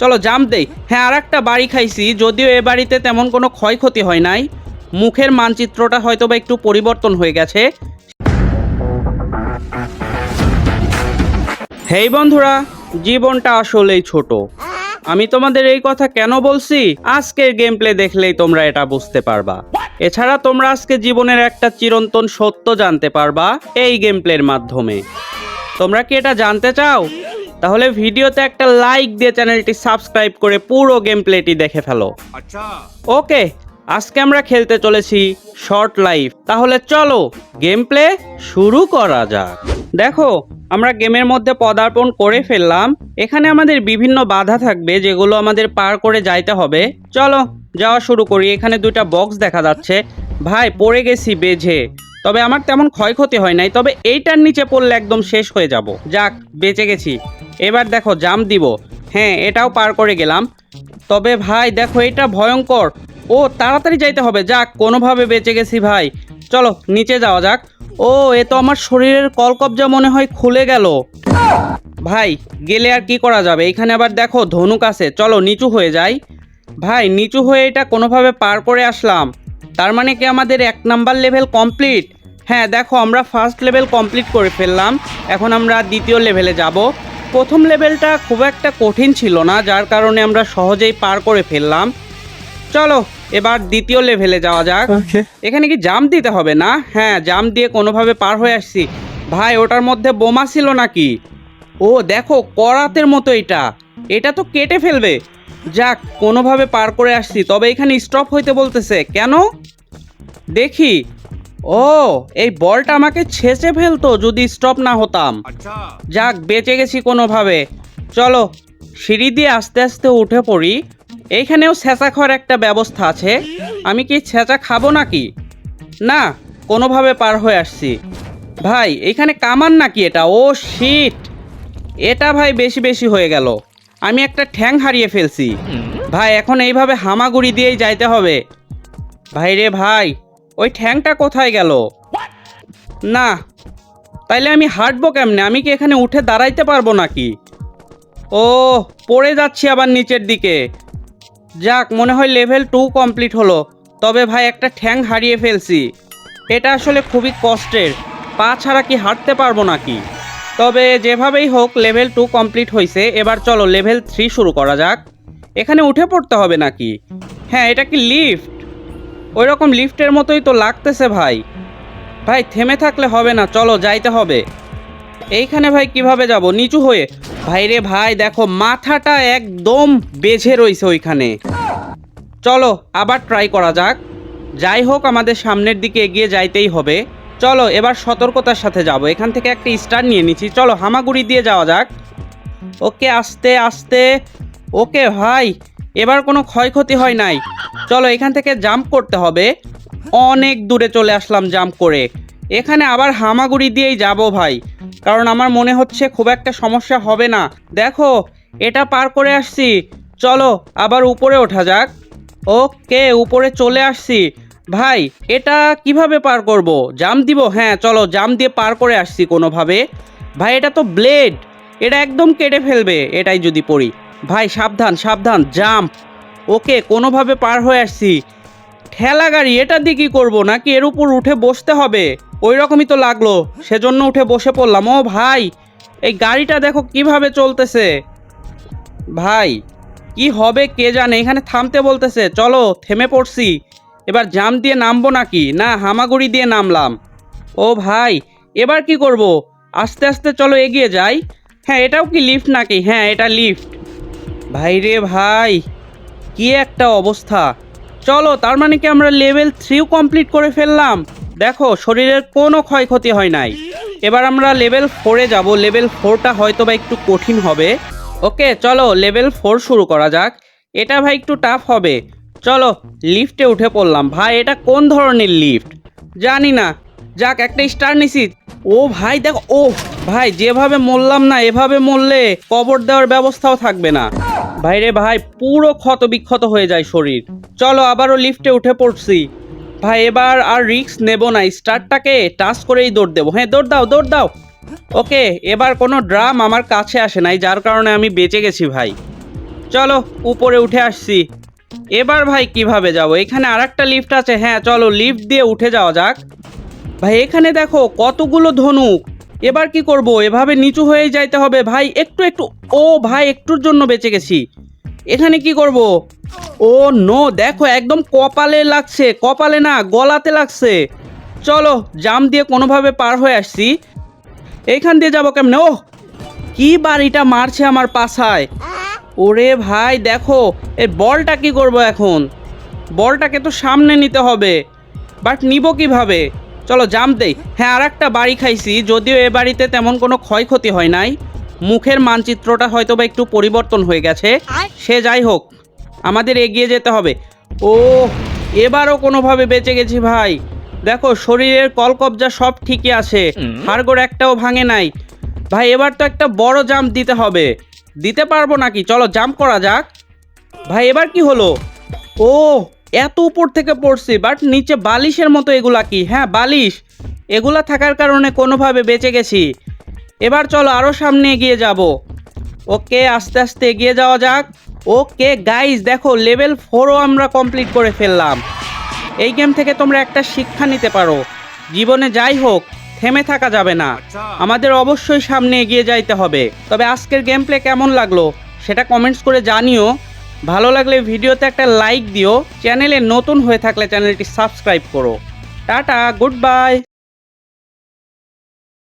চলো জাম দেই। হ্যাঁ আর একটা বাড়ি খাইছি, যদিও এ বাড়িতে তেমন কোনো ক্ষয়ক্ষতি হয় নাই। মুখের মানচিত্রটা হয়তো বা একটু পরিবর্তন হয়ে গেছে। হেই বন্ধুরা, জীবনটা আসলেই ছোট। আমি তোমাদের এই কথা কেন বলছি? আজকের গেম প্লে দেখলেই তোমরা এটা বুঝতে পারবা। এছাড়া তোমরা আজকে জীবনের একটা চিরন্তন সত্য জানতে পারবা এই গেম প্লের মাধ্যমে। তোমরা কি এটা জানতে চাও? তাহলে ভিডিওতে একটা লাইক দিয়ে চ্যানেলটি সাবস্ক্রাইব করে পুরো গেম প্লেটি দেখে ফেলো। ওকে আজকে আমরা খেলতে চলেছি শর্ট লাইফ তাহলে চলো গেম প্লে শুরু করা যাক। দেখো আমরা গেমের মধ্যে পদার্পণ করে ফেললাম। এখানে আমাদের বিভিন্ন বাধা থাকবে যেগুলো আমাদের পার করে যাইতে হবে। চলো যাওয়া শুরু করি। এখানে দুইটা বক্স দেখা যাচ্ছে। ভাই পড়ে গেছি বেঝে। তবে আমার তেমন ক্ষয়ক্ষতি হয় নাই। তবে এইটার নিচে পড়লে একদম শেষ হয়ে যাব। যাক, বেঁচে গেছি। এবার দেখো, জাম দিব। হ্যাঁ এটাও পার করে গেলাম। তবে ভাই, দেখো, এটা ভয়ঙ্কর। ও, তাড়াতাড়ি যাইতে হবে। যাক, কোনোভাবে বেঁচে গেছি ভাই। চলো, নিচে যাওয়া যাক। ও, এ তো আমার শরীরের কলকবজা মনে হয় খুলে গেল। ভাই, গেলে আর কি করা যাবে? এখানে আবার দেখো, ধনুক আছে। চলো, নিচু হয়ে যাই। ভাই, নিচু হয়ে এটা কোনোভাবে পার করে আসলাম। তার মানে কি আমাদের এক নাম্বার লেভেল কমপ্লিট? হ্যাঁ দেখো আমরা ফার্স্ট লেভেল কমপ্লিট করে ফেললাম। এখন আমরা দ্বিতীয় লেভেলে যাব। প্রথম লেভেলটা খুব একটা কঠিন ছিল না যার কারণে আমরা সহজেই পার করে ফেললাম। চলো এবার দ্বিতীয় লেভেলে যাওয়া যাক। এখানে কি জাম দিতে হবে না? হ্যাঁ জাম দিয়ে কোনোভাবে পার হয়ে আসছি। ভাই ওটার মধ্যে বোমা ছিল নাকি? ও দেখো করাতের মতো এটা। এটা তো কেটে ফেলবে। যাক কোনোভাবে পার করে আসছি। তবে এখানে স্টপ হইতে বলতেছে। কেন? দেখি। ও এই বলটা আমাকে ছেঁচে ফেলতো যদি স্টপ না হতাম। যাক বেঁচে গেছি কোনোভাবে। চলো সিঁড়ি দিয়ে আস্তে আস্তে উঠে পড়ি। এইখানেও ছেঁচা খাওয়ার একটা ব্যবস্থা আছে। আমি কি ছেঁচা খাব নাকি? না কোনোভাবে পার হয়ে আসছি। ভাই এখানে কামান নাকি এটা? ও শিট এটা ভাই বেশি বেশি হয়ে গেল। আমি একটা ঠ্যাং হারিয়ে ফেলছি। ভাই এখন এইভাবে হামাগুড়ি দিয়েই যাইতে হবে। ভাই রে ভাই ওই ঠ্যাংটা কোথায় গেল? না, তাইলে আমি হাঁটবো কেমনে? আমি কি এখানে উঠে দাঁড়াইতে পারব নাকি? ও, পড়ে যাচ্ছি আবার নিচের দিকে। যাক, মনে হয় লেভেল টু কমপ্লিট হলো। তবে ভাই, একটা ঠ্যাং হারিয়ে ফেলছি। এটা আসলে খুবই কষ্টের। পা ছাড়া কি হাঁটতে পারব নাকি? তবে যেভাবেই হোক, লেভেল টু কমপ্লিট হয়েছে এবার চলো, লেভেল থ্রি শুরু করা যাক। এখানে উঠে পড়তে হবে নাকি? হ্যাঁ এটা কি লিফট? ওই রকম লিফটের মতোই তো লাগতেছে ভাই। ভাই, থেমে থাকলে হবে না, চলো যাইতে হবে। এইখানে ভাই কীভাবে যাব? নিচু হয়ে। ভাই রে ভাই, দেখো মাথাটা একদম বেঝে রয়েছে ওইখানে। চলো আবার ট্রাই করা যাক। যাই হোক, আমাদের সামনের দিকে এগিয়ে যাইতেই হবে। চলো এবার সতর্কতার সাথে যাব। এখান থেকে একটা স্টার নিয়ে নিচ্ছি চলো হামাগুড়ি দিয়ে যাওয়া যাক। ওকে, আস্তে আস্তে। ওকে ভাই এবার কোনো ক্ষয়ক্ষতি হয় নাই। চলো এখান থেকে জাম্প করতে হবে। অনেক দূরে চলে আসলাম জাম্প করে। এখানে আবার হামাগুড়ি দিয়েই যাব ভাই। কারণ আমার মনে হচ্ছে খুব একটা সমস্যা হবে না। দেখো, এটা পার করে আসছি। চলো, আবার উপরে ওঠা যাক। ওকে, উপরে চলে আসছি। ভাই, এটা কীভাবে পার করব? জাম দিব? হ্যাঁ চলো জাম দিয়ে পার করে আসছি কোনোভাবে। ভাই, এটা তো ব্লেড। এটা একদম কেটে ফেলবে, এটাই যদি পড়ি। ভাই, সাবধান সাবধান জাম্প ওকে, কোনোভাবে পার হয়ে আসছি। ঠেলা গাড়ি, এটা দিয়ে কি করব? নাকি এর উপর উঠে বসতে হবে? ওই রকমই তো লাগল। সেজন্য উঠে বসে পড়লাম। ও ভাই, এই গাড়িটা দেখো কীভাবে চলতেছে। ভাই, কি হবে কে জানে? এখানে থামতে বলতেছে, চলো, থেমে পড়ছি। এবার জাম দিয়ে নামবো নাকি? না, হামাগুড়ি দিয়ে নামলাম। ও ভাই, এবার কি করব? আস্তে আস্তে চলো এগিয়ে যাই। হ্যাঁ এটাও কি লিফট নাকি? হ্যাঁ এটা লিফট ভাই রে ভাই, কি একটা অবস্থা। চলো, তার মানে কি আমরা লেভেল থ্রিও কমপ্লিট করে ফেললাম? দেখো, শরীরের কোনো ক্ষয়ক্ষতি হয় নাই। এবার আমরা লেভেল ফোরে যাব। লেভেল ফোরটা হয়তো বা একটু কঠিন হবে। ওকে, চলো লেভেল ফোর শুরু করা যাক। এটা ভাই একটু টাফ হবে। চলো লিফটে উঠে পড়লাম। ভাই, এটা কোন ধরনের লিফট জানি না। যাক, একটা স্টার নিছি। ও ভাই, দেখো, ও ভাই, যেভাবে মরলাম না, এভাবে মরলে কবর দেওয়ার ব্যবস্থাও থাকবে না। ভাই রে ভাই, পুরো ক্ষত বিক্ষত হয়ে যায় শরীর। চলো, আবারও লিফটে উঠে পড়ছি। ভাই, এবার আর রিক্স নেব না স্টারটাকে টাচ করেই দৌড় দেবো। হ্যাঁ দৌড় দাও দৌড় দাও। ওকে, এবার কোনো ড্রাম আমার কাছে আসে নাই, যার কারণে আমি বেঁচে গেছি, ভাই। চলো, উপরে উঠে আসছি। এবার ভাই, কীভাবে যাব? এখানে আর একটা লিফট আছে। হ্যাঁ চলো লিফট দিয়ে উঠে যাওয়া যাক। ভাই, এখানে দেখো কতগুলো ধনুক। এবার কি করব? এভাবে নিচু হয়ে যাইতে হবে। ভাই, একটু একটু, ও ভাই, একটুর জন্য বেঁচে গেছি। এখানে কি করব? ও, নো, দেখো, একদম কপালে লাগছে। কপালে না, গলাতে লাগছে। চলো, জাম দিয়ে কোনোভাবে পার হয়ে আসছি। এইখান দিয়ে যাব কেমনে? ও কি বাড়িটা মারছে আমার পাশায় ওরে ভাই, দেখো এই বলটা কি করব এখন? বলটাকে তো সামনে নিতে হবে। বাট নিব কীভাবে? চলো জাম দেই। হ্যাঁ আর একটা বাড়ি খাইছি যদিও এ বাড়িতে তেমন কোনো ক্ষয়ক্ষতি হয় নাই। মুখের মানচিত্রটা হয়তো বা একটু পরিবর্তন হয়ে গেছে। সে যাই হোক আমাদের এগিয়ে যেতে হবে। ও এবারও কোনোভাবে বেঁচে গেছি ভাই। দেখো শরীরের কলকবজা সব ঠিকই আছে। হাড়গোড় একটাও ভাঙে নাই। ভাই এবার তো একটা বড় জাম্প দিতে হবে। দিতে পারব নাকি? চলো জাম্প করা যাক। ভাই এবার কি হলো? ও এত উপর থেকে পড়ছি বাট নিচে বালিশের মতো এগুলা কি? হ্যাঁ বালিশ। এগুলা থাকার কারণে কোনোভাবে বেঁচে গেছি। এবার চলো আরও সামনে এগিয়ে যাব। ওকে, আস্তে আস্তে এগিয়ে যাওয়া যাক। ওকে গাইজ দেখো লেভেল ফোরও আমরা কমপ্লিট করে ফেললাম। এই গেম থেকে তোমরা একটা শিক্ষা নিতে পারো। জীবনে যাই হোক, থেমে থাকা যাবে না। আমাদের অবশ্যই সামনে এগিয়ে যাইতে হবে। তবে আজকের গেম প্লে কেমন লাগল, সেটা কমেন্টস করে জানিও। ভালো লাগলে ভিডিওতে একটা লাইক দিও। চ্যানেলে নতুন হয়ে থাকলে চ্যানেলটি সাবস্ক্রাইব করো। Tata, goodbye.